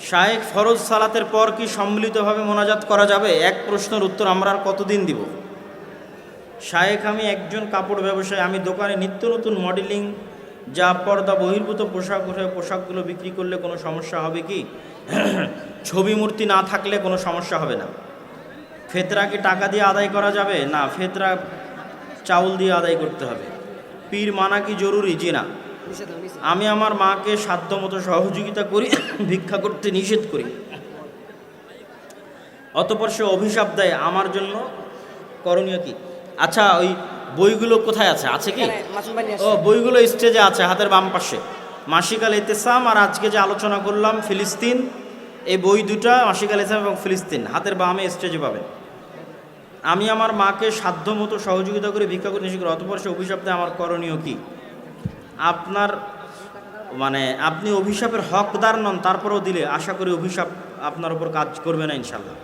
শায়েক ফরজ সালাতের পর কি সম্মিলিতভাবে মোনাজাত করা যাবে? এক প্রশ্নের উত্তর আমরা আর কতদিন দিব? শায়েক আমি একজন কাপড় ব্যবসায়ী, আমি দোকানে নিত্য নতুন মডেলিং, যা পর্দা বহির্ভূত পোশাক উঠে পোশাকগুলো বিক্রি করলে কোনো সমস্যা হবে কি? ছবি মূর্তি না থাকলে কোনো সমস্যা হবে না। ফেতরা কি টাকা দিয়ে আদায় করা যাবে? না, ফেতরা চাউল দিয়ে আদায় করতে হবে। পীর মানা কি জরুরি? জি না। আমি আমার মাকে সাধ্যমতো সহযোগিতা করি ভিক্ষা করতে নিষেধ করি। অতপর সে অভিশাপ দেয় আমার জন্য। করণীয় কি? আচ্ছা ওই বইগুলো কোথায় আছে? আছে কি? ও বইগুলো স্টেজে আছে হাতের বাম পাশে। মাসিকাল ইতেসাম আর আজকে যে আলোচনা করলাম ফিলিস্তিন এই বই দুটা মাসিকাল ইসলাম এবং ফিলিস্তিন হাতের বামে স্টেজে পাবেন। আমি আমার মাকে সাধ্যমতো সহযোগিতা করে ভিক্ষা করে নিষেধ করি অতপর সে অভিশাপ দেয় আমার করণীয় কি? আপনার মানে আপনি অভিশাপের হকদার নন, তারপরেও দিলে আশা করি অভিশাপ আপনার উপর কাজ করবে না ইনশাল্লাহ।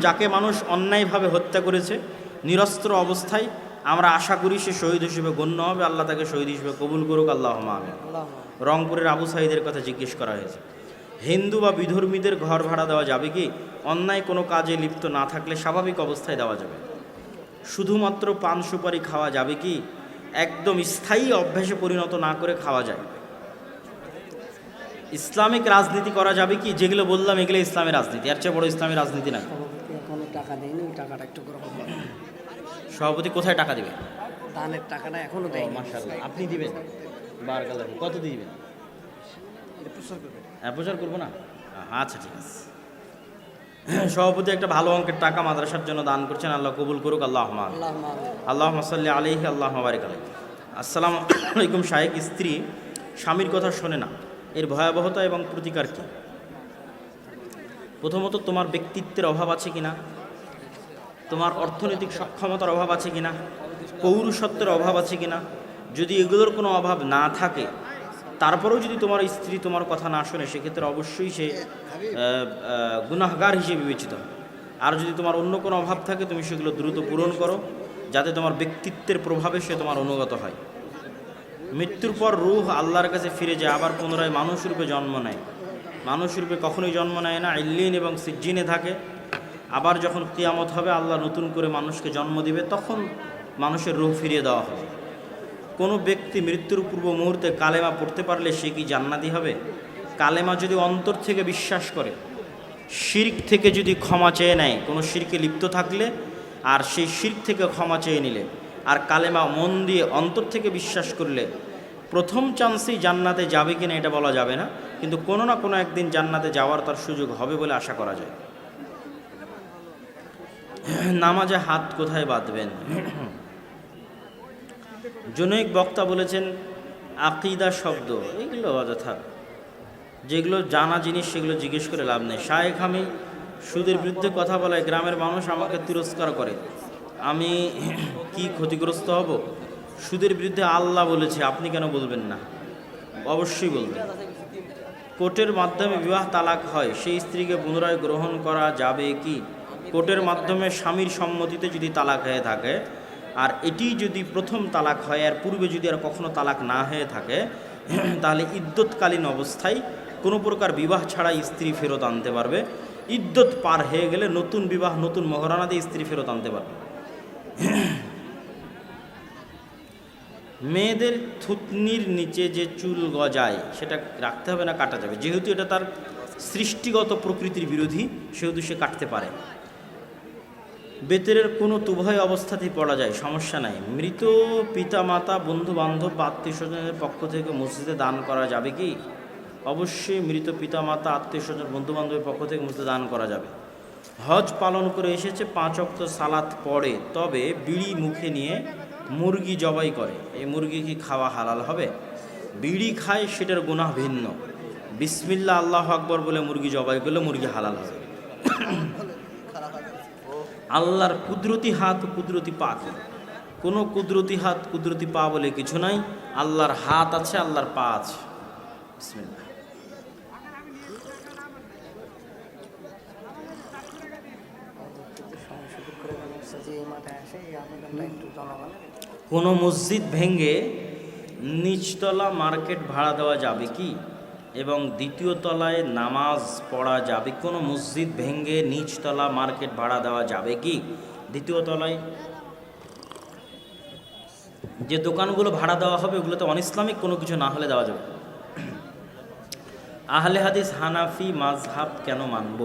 যাকে মানুষ অন্যায়ভাবে হত্যা করেছে, নিরস্ত্র অবস্থায়, আমরা আশা করি সে শহীদ হিসেবে গণ্য হবে। আল্লাহ তাকে শহীদ হিসেবে কবুল করুক। আল্লাহ আমিন। রংপুরের আবু সাহিদের কথা জিজ্ঞেস করা হয়েছে। হিন্দু বা বিধর্মীদের ঘর ভাড়া দেওয়া যাবে কি? অন্যায় কোনো কাজে লিপ্ত না থাকলে স্বাভাবিক অবস্থায় দেওয়া যাবে। শুধুমাত্র পান সুপারি খাওয়া যাবে কি? একদম স্থায়ী অভ্যাসে পরিণত না করে খাওয়া যায়। ইসলামিক রাজনীতি করা যাবে কি? যেগুলো বললাম এগুলো ইসলামের রাজনীতি। আর চেয়ে বড় ইসলামের রাজনীতি না সভাপতি টাকা দেয়নি টাকাটা একটু সভাপতি কোথায় টাকা দিবে? দানের টাকাটা এখনও দেয়নি। আপনি দিবেন? কত দিবেন? হ্যাঁ প্রচার করব না? আচ্ছা ঠিক আছে। সভাপতি একটা ভালো অঙ্কের টাকা মাদ্রাসার জন্য দান করছেন আল্লাহ কবুল করুক আল্লাহ আল্লাহ মাসাল্লি আলহি আল্লাহ বারিক আলহি আসসালামু আলাইকুম শাহেক স্ত্রী স্বামীর কথা শোনে না। এর ভয়াবহতা এবং প্রতিকার কী? প্রথমত তোমার ব্যক্তিত্বের অভাব আছে কিনা? তোমার অর্থনৈতিক সক্ষমতার অভাব আছে কিনা? পৌরুষত্বের অভাব আছে কিনা? যদি এগুলোর কোনো অভাব না থাকে তারপরেও যদি তোমার স্ত্রী তোমার কথা না শোনে সেক্ষেত্রে অবশ্যই সে গুনাহগার হিসেবে বিবেচিত হবে। আর যদি তোমার অন্য কোনো অভাব থাকে তুমি সেগুলো দ্রুত পূরণ করো যাতে তোমার ব্যক্তিত্বের প্রভাবে সে তোমার অনুগত হয়। মৃত্যুর পর রুহ আল্লাহর কাছে ফিরে যায় আবার পুনরায় মানুষ রূপে জন্ম নেয়। মানুষ রূপে কখনোই জন্ম নেয় না ইল্লিন এবং সিজ্জিনে থাকে। আবার যখন কিয়ামত হবে আল্লাহ নতুন করে মানুষকে জন্ম দিবে তখন মানুষের রুহ ফিরিয়ে দেওয়া হবে। কোনো ব্যক্তি মৃত্যুর পূর্ব মুহূর্তে কালেমা পড়তে পারলে সে কি জান্নাতি হবে? কালেমা যদি অন্তর থেকে বিশ্বাস করে, শির্ক থেকে যদি ক্ষমা চেয়ে নেয়, কোনো শিরকে লিপ্ত থাকলে আর সেই শির্ক থেকে ক্ষমা চেয়ে নিলে, আর কালেমা মন দিয়ে অন্তর থেকে বিশ্বাস করলে, প্রথম চান্সেই জান্নাতে যাবে কিনা এটা বলা যাবে না, কিন্তু কোনো না কোনো একদিন জান্নাতে যাওয়ার তার সুযোগ হবে বলে আশা করা যায়। নামাজে হাত কোথায় বাঁধবেন? জনৈক বক্তা বলেছেন, আকিদা শব্দ, এগুলো অযথা। যেগুলো জানা জিনিস, সেগুলো জিজ্ঞেস করে লাভ নেই। শায়েখ আমি সুদের বিরুদ্ধে কথা বলায় গ্রামের মানুষ আমাকে তিরস্কার করে। আমি কি ক্ষতিগ্রস্ত হব? সুদের বিরুদ্ধে আল্লাহ বলেছে, আপনি কেন বলবেন না? অবশ্যই বলবেন। কোর্টের মাধ্যমে বিবাহ তালাক হয়, সেই স্ত্রীকে পুনরায় গ্রহণ করা যাবে কি? কোর্টের মাধ্যমে স্বামীর সম্মতিতে যদি তালাক হয়ে থাকে আর এটি যদি প্রথম তালাক হয় আর পূর্বে যদি আর কখনো তালাক না হয়ে থাকে, তাহলে ইদ্যৎকালীন অবস্থায় কোনো প্রকার বিবাহ ছাড়া স্ত্রী ফেরত আনতে পারবে। ইদ্যৎ পার হয়ে গেলে নতুন বিবাহ, নতুন মহারানা দিয়ে স্ত্রী ফেরত আনতে পারবে। মেয়েদের থুতনির নিচে যে চুল গজায়, সেটা রাখতে হবে না, কাটা যাবে। যেহেতু এটা তার সৃষ্টিগত প্রকৃতির বিরোধী, সেহেতু সে কাটতে পারে। বেতের কোনো তুভয় অবস্থাতেই পড়া যায়, সমস্যা নাই। মৃত পিতা, মাতা বন্ধু বান্ধব আত্মীয় স্বজনের পক্ষ থেকে মসজিদে দান করা যাবে কি? অবশ্যই মৃত পিতা, মাতা আত্মীয় স্বজন বন্ধু বান্ধবের পক্ষ থেকে মসজিদে দান করা যাবে। হজ পালন করে এসেছে, পাঁচ অক্ত সালাত পড়ে, তবে বিড়ি মুখে নিয়ে মুরগি জবাই করে। এই মুরগি কি খাওয়া হালাল হবে? বিড়ি খায়, সেটার গুনাহ ভিন্ন। বিসমিল্লা আল্লাহ আকবর বলে মুরগি জবাই করলে মুরগি হালাল হবে। আল্লাহর কুদরতি হাত, কুদরতি পা? কোনো কুদরতি হাত, কুদরতি পা বলে কিছু নাই। আল্লাহর হাত আছে, আল্লাহর পা আছে। জনগণের কোনো মসজিদ ভেঙে নিচতলা মার্কেট ভাড়া দেওয়া যাবে কি? এবং দ্বিতীয় তলায় নামাজ পড়া যাবে। কোনো মসজিদ ভেঙে নিচতলা মার্কেট ভাড়া দেওয়া যাবে কি? দ্বিতীয় তলায় যে দোকানগুলো ভাড়া দেওয়া হবে, ওগুলোতে অনইসলামিক কোনো কিছু না হলে দেওয়া যাবে। আহলে হাদিস হানাফি মাজহাব কেন মানব?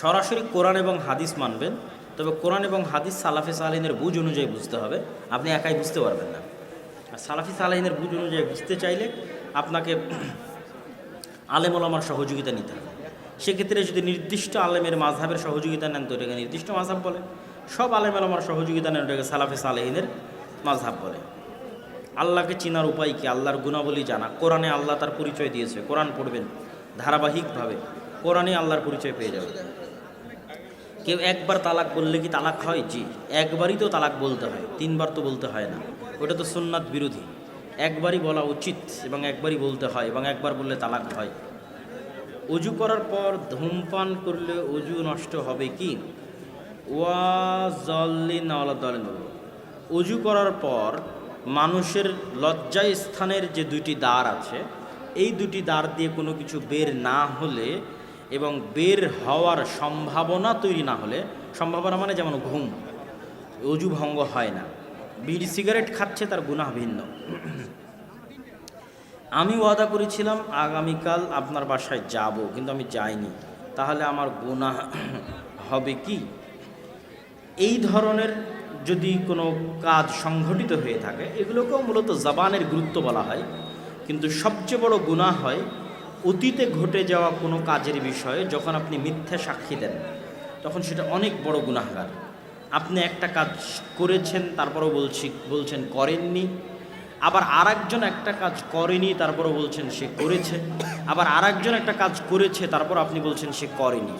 সরাসরি কোরআন এবং হাদিস মানবেন, তবে কোরআন এবং হাদিস সালাফি সালাহিনের বুঝ অনুযায়ী বুঝতে হবে। আপনি একাই বুঝতে পারবেন না। আর সালাফি সালাহিনের বুঝ অনুযায়ী বুঝতে চাইলে আপনাকে আলেম ওলামার সহযোগিতা নিতে হবে। সেক্ষেত্রে যদি নির্দিষ্ট আলেমের মাঝহাবের সহযোগিতা নেন, তো এটাকে নির্দিষ্ট মাঝহাব বলে। সব আলেম ওলামার সহযোগিতা নেন ওটাকে সালাফি সালেহিনের মাঝহাব বলে। আল্লাহকে চিনার উপায় কি? আল্লাহর গুণাবলী জানা। কোরআনে আল্লাহ তার পরিচয় দিয়েছে। কোরআন পড়বেন ধারাবাহিকভাবে। কোরআনে আল্লাহর পরিচয় পেয়ে যাবে কেউ একবার তালাক বললে কি তালাক হয়? জি। একবারই তো তালাক বলতে হয়। তিনবার তো বলতে হয় না। ওটা তো সুন্নাত বিরোধী। একবারই বলা উচিত এবং একবারই বলতে হয় এবং একবার বললে তালাক হয়। অজু করার পর ধূমপান করলে অজু নষ্ট হবে কি? ওয়া জল্লি নাওয়ালা দলেন অজু করার পর মানুষের লজ্জা স্থানের যে দুটি দ্বার আছে, এই দুটি দ্বার দিয়ে কোনো কিছু বের না হলে এবং বের হওয়ার সম্ভাবনা তৈরি না হলে, সম্ভাবনা মানে যেমন ঘুম, অজু ভঙ্গ হয় না, বিড়ি সিগারেট খাচ্ছে তার গুনাহ ভিন্ন। আমি ওয়াদা করেছিলাম, আগামীকাল আপনার বাসায় যাব, কিন্তু আমি যাইনি। তাহলে আমার গুনাহ হবে কি? এই ধরনের যদি কোনো কাজ সংঘটিত হয়ে থাকে, এগুলোকেও মূলত জাবানের গুরুত্ব বলা হয়। কিন্তু সবচেয়ে বড় গুনাহ হয় অতীতে ঘটে যাওয়া কোনো কাজের বিষয়ে যখন আপনি মিথ্যা সাক্ষী দেন, তখন সেটা অনেক বড় গুনাহগার। আপনি একটা কাজ করেছেন, তারপরও বলছি, বলছেন করেননি। আবার আরেকজন একটা কাজ করেনি, তারপরও বলছেন সে করেছে। আবার আরেকজন একটা কাজ করেছে, তারপর আপনি বলছেন সে করেনি।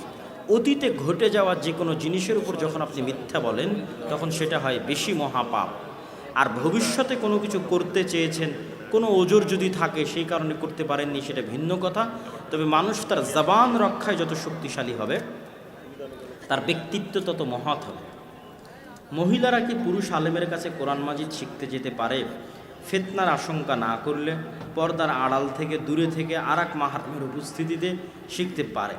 অতীতে ঘটে যাওয়া যে কোনো জিনিসের উপর যখন আপনি মিথ্যা বলেন, তখন সেটা হয় বেশি মহাপাপ। আর ভবিষ্যতে কোনো কিছু করতে চেয়েছেন কোনো ওজোর যদি থাকে, সেই কারণে করতে পারেননি, সেটা ভিন্ন কথা। তবে মানুষ তার জবান রক্ষায় যত শক্তিশালী হবে, তার ব্যক্তিত্ব তত মহৎ হবে। মহিলারা কি পুরুষ আলেমের কাছে কোরআন মাজিদ শিখতে যেতে পারে? ফেতনার আশঙ্কা না করলে পর্দার আড়াল থেকে, দূরে থেকে আর এক মাহাত্মের উপস্থিতিতে শিখতে পারে।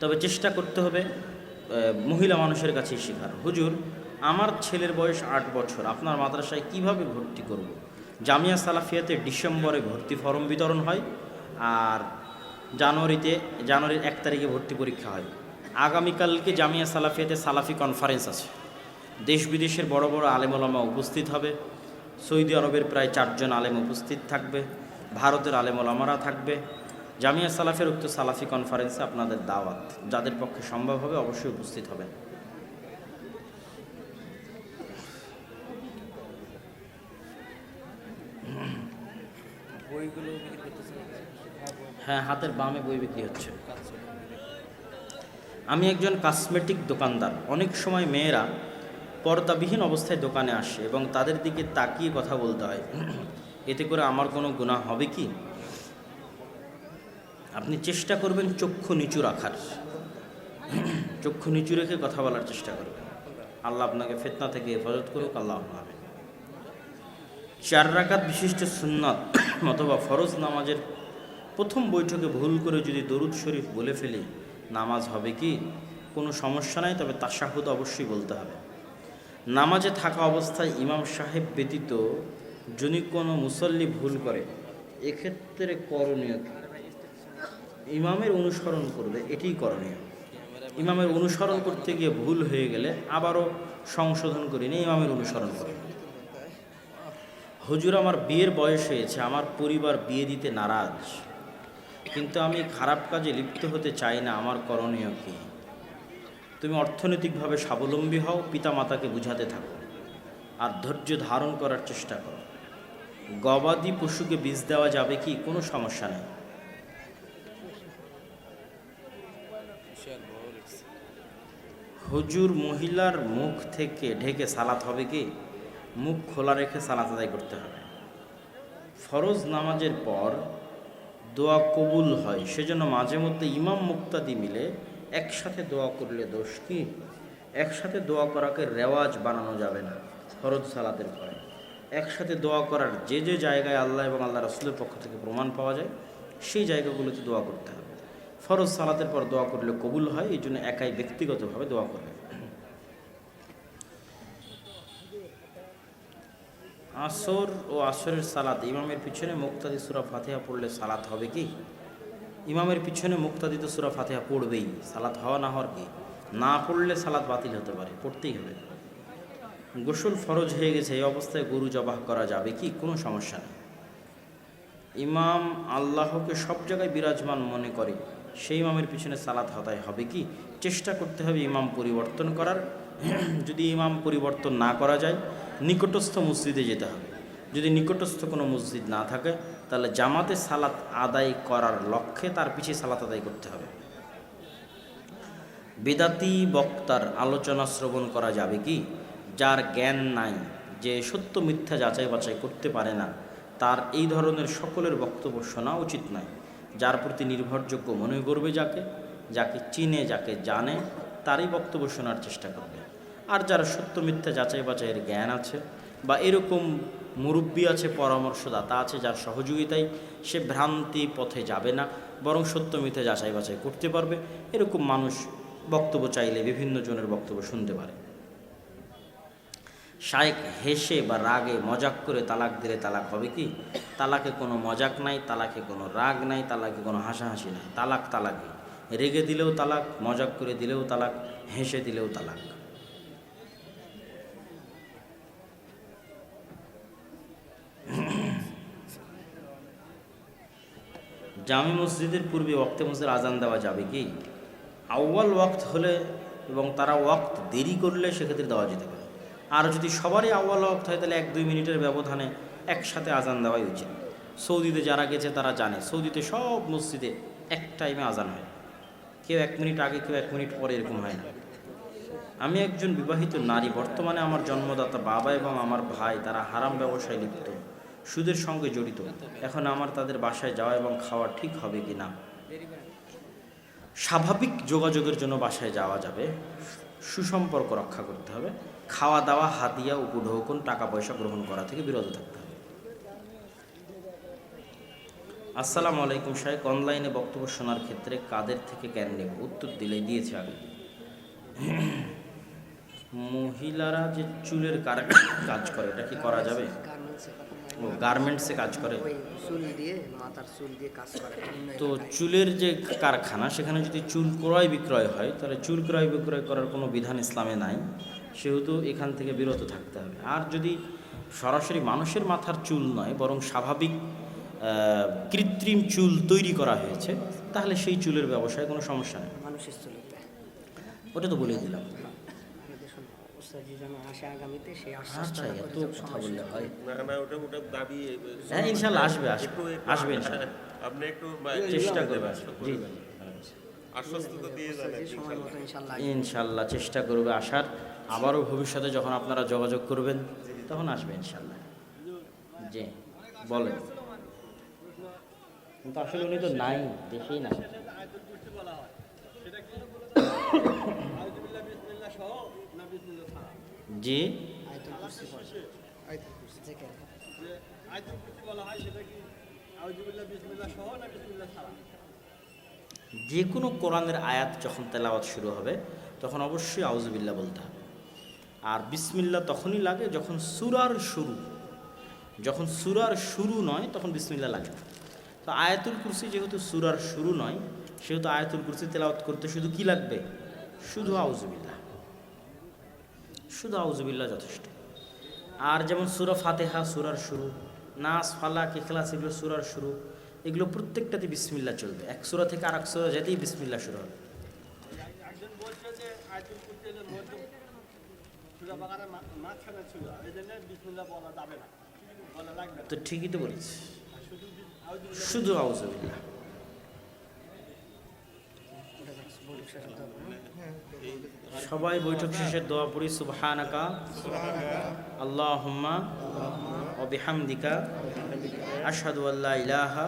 তবে চেষ্টা করতে হবে মহিলা মানুষের কাছেই শেখার। হুজুর আমার ছেলের বয়স আট বছর, আপনার মাদ্রাসায় কীভাবে ভর্তি করব। জামিয়া সালাফিয়াতে ডিসেম্বরে ভর্তি ফর্ম বিতরণ হয় আর জানুয়ারিতে, জানুয়ারির এক তারিখে ভর্তি পরীক্ষা হয়। আগামীকালকে জামিয়া সালাফিয়াতে সালাফি কনফারেন্স আছে। দেশ বিদেশের বড় বড় আলেমলামা উপস্থিত হবে। সৌদি আরবের প্রায় চারজন আলেম উপস্থিত থাকবে। ভারতের আলেমলামারা থাকবে। জামিয়া সালাফের উক্ত সালাফি কনফারেন্সে আপনাদের দাওয়াত যাদের পক্ষে সম্ভব হবে অবশ্যই উপস্থিত হবেন। হ্যাঁ হাতের বামে বই বিক্রি হচ্ছে। আমি একজন কসমেটিক দোকানদার। অনেক সময় মেয়েরা পর্দাবিহীন অবস্থায় দোকানে আসে এবং তাদের দিকে তাকিয়ে কথা বলতে হয়। এতে করে আমার কোনো গুণা হবে কি? আপনি চেষ্টা করবেন চক্ষু নিচু রাখার। চক্ষু নিচু রেখে কথা বলার চেষ্টা করবেন। আল্লাহ আপনাকে ফেতনা থেকে হেফাজত করুক, আল্লাহ চার রাকাত বিশিষ্ট সুন্নাত অথবা ফরজ নামাজের প্রথম বৈঠকে ভুল করে যদি দরুদ শরীফ বলে ফেলি, নামাজ হবে কি? কোনো সমস্যা নাই, তবে তাশাহুদ অবশ্যই বলতে হবে। নামাজে থাকা অবস্থায় ইমাম সাহেব ব্যতীত যদি কোনো মুসল্লি ভুল করে, এক্ষেত্রে করণীয় ইমামের অনুসরণ করবে, এটিই করণীয়। ইমামের অনুসরণ করতে গিয়ে ভুল হয়ে গেলে আবারও সংশোধন করে নিয়ে ইমামের অনুসরণ করবে। হুজুর আমার বিয়ের বয়স হয়েছে, আমার পরিবার বিয়ে দিতে নারাজ। কিন্তু আমি খারাপ কাজে লিপ্ত হতে চাই না, আমার করণীয় কি? তুমি অর্থনৈতিকভাবে স্বাবলম্বী হও পিতা মাতাকে বুঝাতে থাকো, আর ধৈর্য ধারণ করার চেষ্টা করো। গবাদি পশুকে বীজ দেওয়া যাবে কি? কোনো সমস্যা নেই। হুজুর মহিলার মুখ থেকে ঢেকে সালাত হবে কি? মুখ খোলা রেখে সালাত আদায় করতে হবে। ফরজ নামাজের পর দোয়া কবুল হয়, সেজন্য মাঝে মধ্যে ইমাম মুক্তাদি মিলে একসাথে দোয়া করলে দোষ কি? একসাথে দোয়া করাকে রেওয়াজ বানানো যাবে না ফরজ সালাতের পরে। একসাথে দোয়া করার যে যে জায়গায় আল্লাহ এবং আল্লাহ রসুলের পক্ষ থেকে প্রমাণ পাওয়া যায়, সেই জায়গাগুলোতে দোয়া করতে হবে। ফরজ সালাতের পর দোয়া করলে কবুল হয়, এই জন্য একাই ব্যক্তিগতভাবে দোয়া করবে আসর ও আসরের সালাত। ইমামের পিছনে মুক্তাদি সুরা ফাতিহা পড়লে সালাত হবে কি? ইমামের পিছনে মুক্তাদি তো সুরা ফাতিহা পড়বেই। সালাত হওয়া না হওয়ার কি? না পড়লে সালাত বাতিল হতে পারে, পড়তেই হবে। গোসল ফরজ হয়ে গেছে, এই অবস্থায় গরু জবাহ করা যাবে কি? কোনো সমস্যা নেই। ইমাম আল্লাহকে সব জায়গায় বিরাজমান মনে করে, সেই ইমামের পিছনে সালাত হতায় হবে কি? চেষ্টা করতে হবে ইমাম পরিবর্তন করার। যদি ইমাম পরিবর্তন না করা যায় নিকটস্থ মসজিদে যেতে হবে। যদি নিকটস্থ কোনো মসজিদ না থাকে, তাহলে জামাতে সালাত আদায় করার লক্ষ্যে তার পিছিয়ে সালাত আদায় করতে হবে। বেদাতি বক্তার আলোচনা শ্রবণ করা যাবে কি? যার জ্ঞান নাই, যে সত্য মিথ্যা যাচাই বাছাই করতে পারে না, তার এই ধরনের সকলের বক্তব্য শোনা উচিত নয়। যার প্রতি নির্ভরযোগ্য মনে করবে যাকে যাকে চিনে, যাকে জানে, তারই বক্তব্য শোনার চেষ্টা করবে। আর যারা সত্য মিথ্যা যাচাই বাছাইয়ের জ্ঞান আছে বা এরকম মুরব্বী আছে, পরামর্শদাতা আছে, যার সহযোগিতায় সে ভ্রান্তি পথে যাবে না, বরং সত্য মিথ্যা যাচাই বাছাই করতে পারবে। এরকম মানুষ বক্তব্য চাইলে বিভিন্ন জনের বক্তব্য শুনতে পারে। শায়েক হেসে বা রাগে মজাক করে তালাক দিলে তালাক হবে কি? তালাকে কোনো মজাক নাই, তালাকে কোনো রাগ নাই, তালাকে কোনো হাসাহাসি নাই। তালাক তালাকে রেগে দিলেও তালাক, মজাক করে দিলেও তালাক, হেসে দিলেও তালাক। জামি মসজিদের পূর্বে ওয়াক্তে মসজিদের আজান দেওয়া যাবে কি? আউ্য়াল ওয়াক্ত হলে এবং তারা ওয়াক্ত দেরি করলে সেক্ষেত্রে দেওয়া যেতে পারে। আর যদি সবারই আউ্য়াল ওয়াক্ত হয়, তাহলে এক দুই মিনিটের ব্যবধানে একসাথে আজান দেওয়াই উচিত। সৌদিতে যারা গেছে, তারা জানে, সৌদিতে সব মসজিদে এক টাইমে আজান হয়। কেউ এক মিনিট আগে, কেউ এক মিনিট পরে এরকম হয় না। আমি একজন বিবাহিত নারী, বর্তমানে আমার জন্মদাতা বাবা এবং আমার ভাই, তারা হারাম ব্যবসায় লিপ্ত। সুদের সঙ্গে জড়িত। এখন আমার তাদের বাসায় যাওয়া এবং খাওয়া ঠিক হবে কি না? স্বাভাবিক যোগাযোগের জন্য বাসায় যাওয়া যাবে। সুসম্পর্ক রক্ষা করতে হবে। খাওয়া দাওয়া, হাতিয়া, উপঢৌকন, টাকা পয়সা গ্রহণ করা থেকে বিরত থাকতে হবে। আসসালামু আলাইকুম শাহেক অনলাইনে বক্তব্য শোনার ক্ষেত্রে কাদের থেকে জ্ঞান নেব? উত্তর দিলে দিয়েছে আগে। মহিলারা যে চুলের কাজ করে, এটা কি করা যাবে? ও গার্মেন্টসে কাজ করে। চুল দিয়ে মাথার চুল দিয়ে কাজ করে। তো চুলের যে কারখানা সেখানে যদি চুল ক্রয় বিক্রয় হয় তাহলে চুল ক্রয় বিক্রয় করার কোনো বিধান ইসলামে নাই। সেহেতু এখান থেকে বিরত থাকতে হবে। আর যদি সরাসরি মানুষের মাথার চুল নয় বরং স্বাভাবিক কৃত্রিম চুল তৈরি করা হয়েছে তাহলে সেই চুলের ব্যবসায় কোনো সমস্যা নেই। মানুষের ওটা তো বলেই দিলাম। দেখুন যেন আসে আগামীতে সেই আচ্ছা আশ্বাসটা এত কথা বললে হয়। না না ওটা ওটা দাবি হ্যাঁ ইনশাল্লাহ আসবে আসবে। একটু একটু আসবে ইনশাল্লাহ। আপনি একটু চেষ্টা করবে জি। আশ্বস্ত তো দিয়ে যান উস্তাদি সময় মতো ইনশাল্লাহ। ইনশাল্লাহ চেষ্টা করবে আসার। আবারও ভবিষ্যতে যখন আপনারা যোগাযোগ করবেন তখন আসবে ইনশাল্লাহ। জি বলেন। কিন্তু আসলে উনি তো নাই দেখেই না জি। যে কোনো কোরআনের আয়াত যখন তেলাওয়াত শুরু হবে, তখন অবশ্যই আউজবিল্লা বলতে হবে। আর বিসমিল্লা তখনই লাগে যখন সুরার শুরু। যখন সুরার শুরু নয়, তখন বিসমিল্লা লাগে তো আয়াতুল কুরসি যেহেতু সুরার শুরু নয়, সেহেতু আয়াতুল কুরসি তেলাওয়াত করতে শুধু কি লাগবে? শুধু আউজবিল্লা শুধু আউজবিল্লা যথেষ্ট। আর যেমন সুরা ফাতেহা সুরার শুরু নাস ফালাক ইখলাস এগুলো সুরার শুরু এগুলো প্রত্যেকটাতে বিসমিল্লা চলবে। এক সুরা থেকে আর এক সুরা যেতেই বিসমিল্লা শুরু হবে। একজন বলছে যে আয়াতুল কুরসি হলো সবাই বৈঠক শেষে দোয়া পড়ি সুবহানাকা আল্লাহুম্মা ও বিহামদিকা আশহাদু আল্লা ইলাহা